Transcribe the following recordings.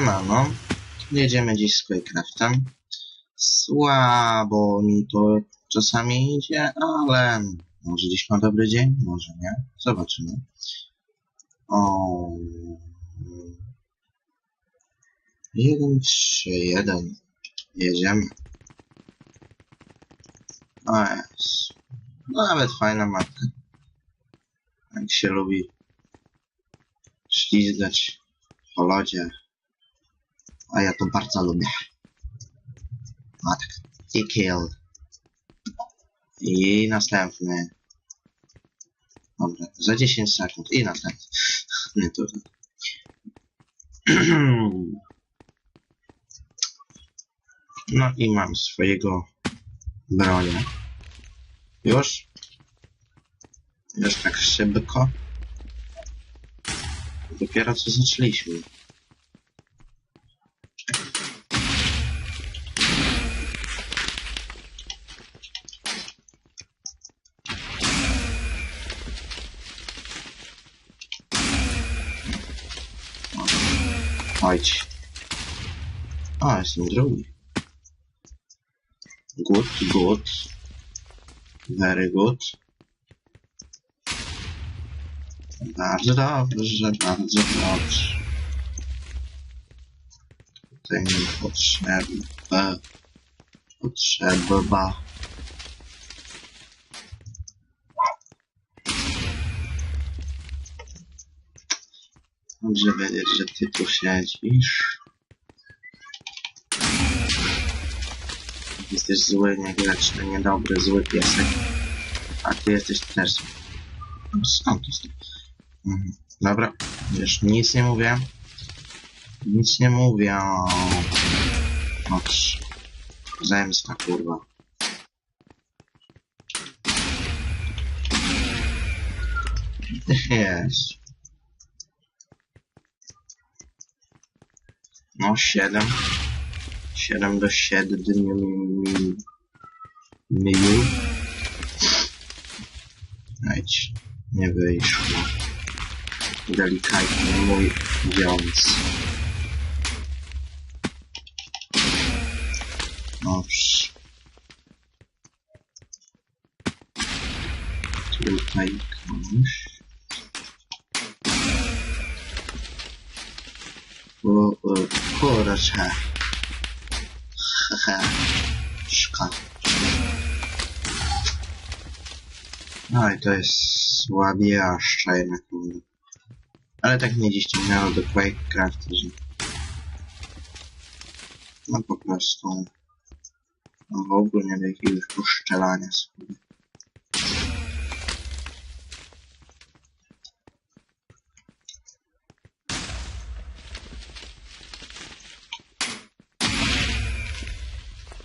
Siemano. Jedziemy dziś z Quakecraftem. Słabo mi to czasami idzie, ale może dziś ma dobry dzień, może nie. Zobaczymy. O. Jeden, trzy, jeden. Jedziemy. O jest. Nawet fajna mapka. Jak się lubi ślizgać po lodzie. A ja to bardzo lubię. A tak. I kill. I następny. Dobra, za 10 sekund. I następny. Nie to. No i mam swojego bronia. Już? Już tak szybko? Dopiero co zaczęliśmy. A, jestem drugi. Good, good. Very good. Bardzo dobrze, bardzo dobrze. Tutaj mi potrzeba. Potrzeba. Dobrze wiedzieć, że ty tu siedzisz. Jesteś zły, niegrzeczny, niedobry, zły piesek. A ty jesteś też zły. No skąd to? Mhm. Dobra, już nic nie mówię. Nic nie mówię. Oż. Zemsta, kurwa. Jest. No, siedem. Siedem do siedmiu. Miu. Wejdź. Nie wyszło. Delikatnie mój wiąz. Dobrze. Tutaj komuś. Kurczę. Hehe. Szkoda. No i to jest słabiaszcza jednak. mówię. Ale tak mnie dziś ciągnęło do Quakecraft, że... No po prostu... No w ogóle do jakiegoś uszczelania sobie.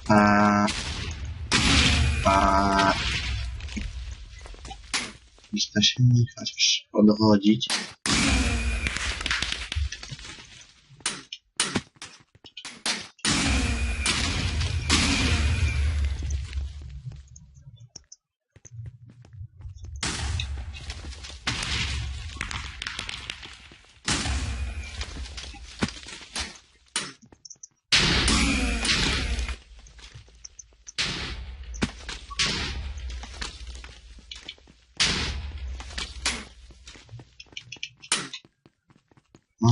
A... Lista się nie chociaż podchodzić.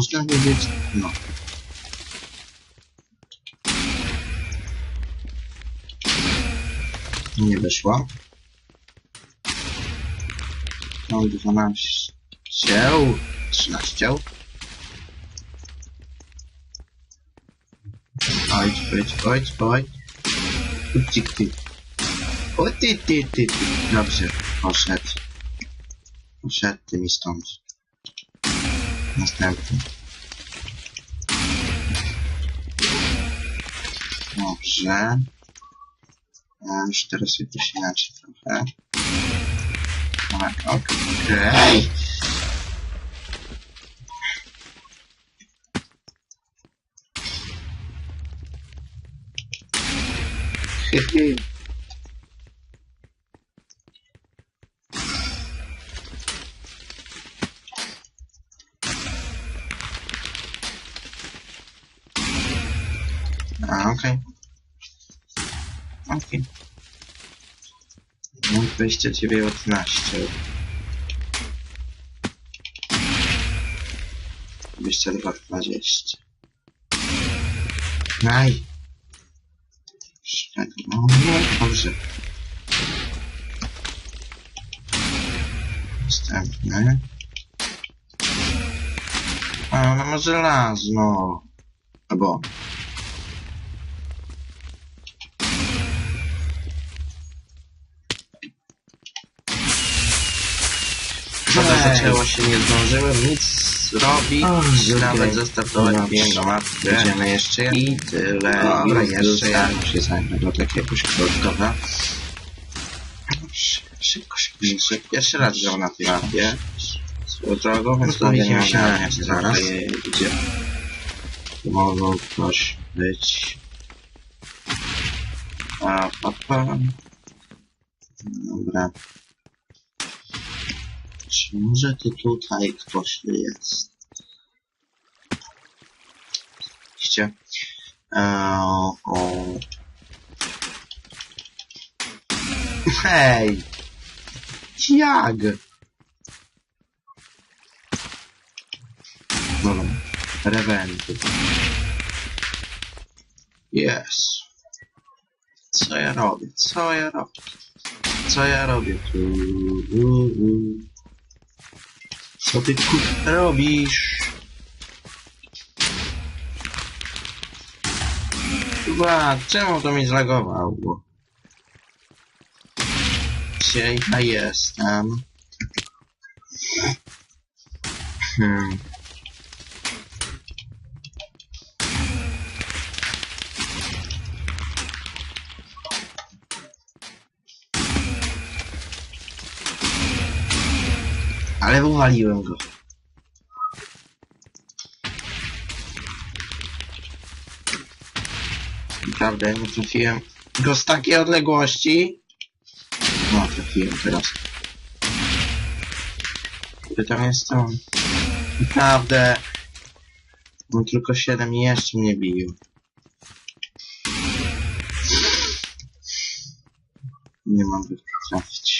Można wiedzieć, no. Nie wyszło. Mam 12. 13. Oj, oj, oj, oj. Ucik ty. O ty, ty, ty, ty. Dobrze, poszedł. Poszedł ty mi stąd. Następny. Dobrze. E, Już teraz jakoś inaczej trochę. Tak, okej. Okay. A, okej. Okej. Mam 29 22, 20. Naj. Czekaj, no, no, dobrze. Następny. A, ona ma żelazno. Albo... Zaczęła się, nie zdążyłem nic zrobić, nawet okej. zastartować na matkę. Będziemy jeszcze i tyle. Dobra, I jeszcze ja się zajmę do takiego jakoś krótkowa. Szybko, szybko, szybko. Pierwszy raz grał na tej mapie. Drogą, więc No to nie się zaraz. Gdzie mogą ktoś być. A, pa, pa. Dobra. Może to tutaj ktoś jest? Oczywiście. Eee. Hej! Jak? Dobra. Reventy. Yes. Co ja robię? Co ja robię? Co ja robię? U, u. Co ty tu robisz? Chyba, czemu to mi zlagowało? Gdzie jestem? Hmm. Ale wywaliłem go. Naprawdę, nie trafiłem go z takiej odległości. No, trafiłem teraz. Który tam jest on? Naprawdę. Mam tylko 7 i jeszcze mnie biją. Nie mogę trafić.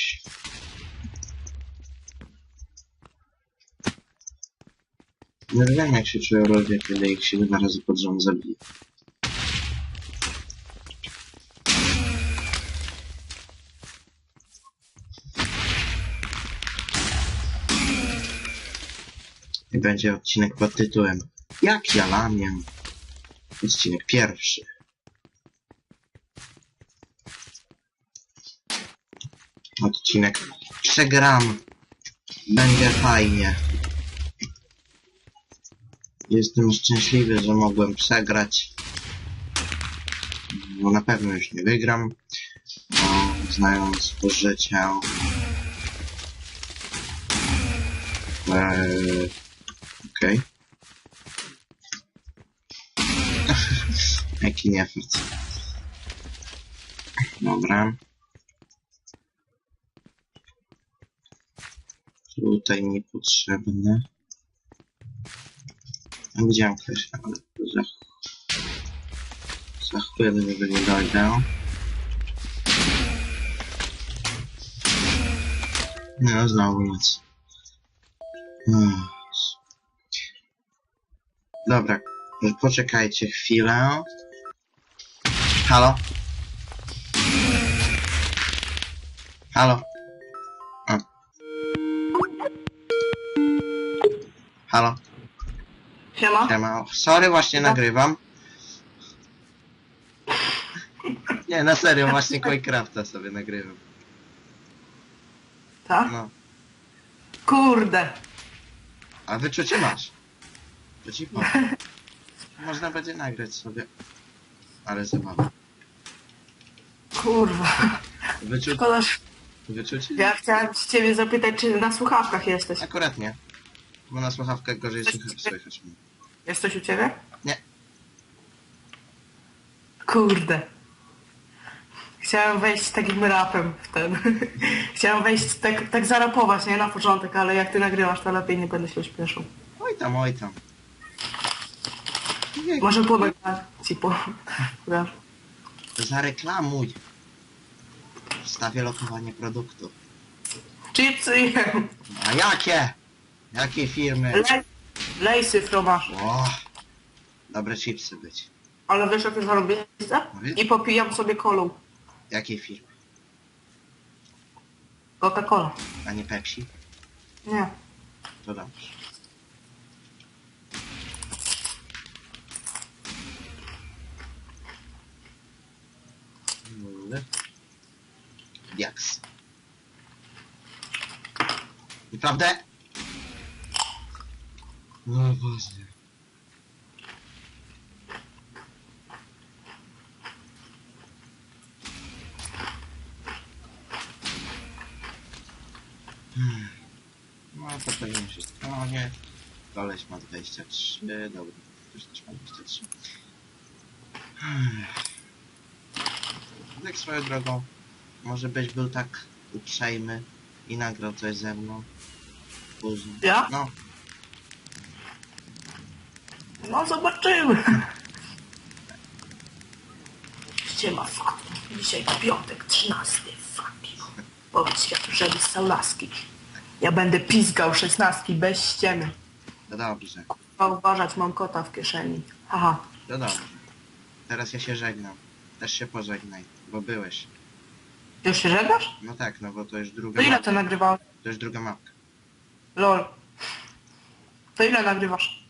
Nie wiem jak się czują ludzie, kiedy ich się dwa razy pod rząd zabije. I będzie odcinek pod tytułem Jak ja lamię? Odcinek pierwszy. Odcinek przegram. Będzie fajnie. Jestem szczęśliwy, że mogłem przegrać. Bo na pewno już nie wygram. Bo znając to życie. Eee, Okej. Jaki niefart. Dobra. Tutaj niepotrzebne. No, Widziałem ktoś, ale za, za chwilę do niego nie dojdę. No, znowu nic. Hmm. Dobra, poczekajcie chwilę. Halo? Halo? Halo? Siema. Siema. Sorry, właśnie nagrywam. Nie, na serio, właśnie Coincrafta sobie nagrywam. Tak? No. Kurde. A wyczucie masz. To ci powiem. Można będzie nagrać sobie. Ale zabawa. Kurwa. Wyczu... Szkoda, że- Wyczucie? ja chciałem z ciebie zapytać, czy na słuchawkach jesteś. Akurat nie. Bo na słuchawkach gorzej słychać. słychać mnie. Jesteś u ciebie? Nie. Kurde. Chciałem wejść takim rapem w ten. Chciałem wejść tak, tak zarapować, nie na początek, ale jak ty nagrywasz, to lepiej nie będę się śpieszył. Oj tam, oj tam. Nie, Może po ci po... Wiesz. Zareklamuj. Wstawię lokowanie produktu. Chipsy jem. A jakie? Jakie firmy? Lej, lejsy fromaż. O, dobre chipsy być. Ale wiesz jakie? Wiem. I popijam sobie kolą. Jakiej firmy? Coca-Cola. A nie Pepsi? Nie. To dobrze. Diaks. Naprawdę? No właśnie. Hmm. No to pewnie wszystko. No nie. Koleś ma 23, dobra. Ktoś też ma 23. Hmm. Tak swoją drogą. Może byś był tak uprzejmy i nagrał coś ze mną. Później. Ja? No, No zobaczymy. Siema fuck. Dzisiaj piątek, 13. Fuck. Powiedz światu, że wystał laski. Ja będę pizgał szesnastki bez ściemy. to dobrze. A uważać, mam kota w kieszeni. Haha. To dobrze. Teraz ja się żegnam. Też się pożegnaj, bo byłeś. Już się żegnasz? No tak, no bo to już To druga ile mapka. to nagrywałeś? To już druga mapka. Lol. To ile nagrywasz?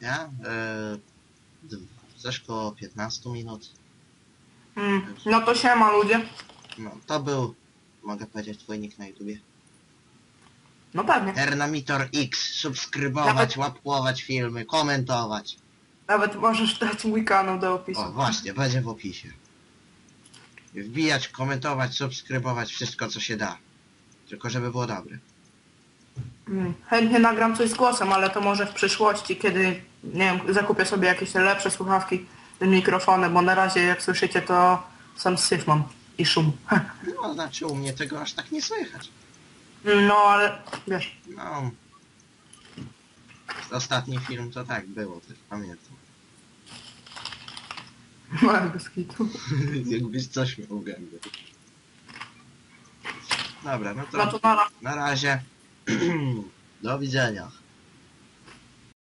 Ja? Yy, coś koło 15 minut. Mm. No to siema ludzie. No, to był, mogę powiedzieć, twój nick na YouTubie. No pewnie. Hernamitor X. Subskrybować, Nawet- łapkować filmy, komentować. Nawet możesz dać mój kanał do opisu. O, właśnie, będzie w opisie. Wbijać, komentować, subskrybować, wszystko co się da. Tylko żeby było dobre. Mm. Chętnie nagram coś z głosem, ale to może w przyszłości, kiedy, nie wiem, zakupię sobie jakieś lepsze słuchawki z mikrofonem, bo na razie jak słyszycie to sam syf mam i szum. No, znaczy u mnie tego aż tak nie słychać. No ale wiesz, No. Ostatni film to tak było, też pamiętam. małego skitu. Jakbyś coś miał gębę. Dobra, no to No to na na razie. Do widzenia.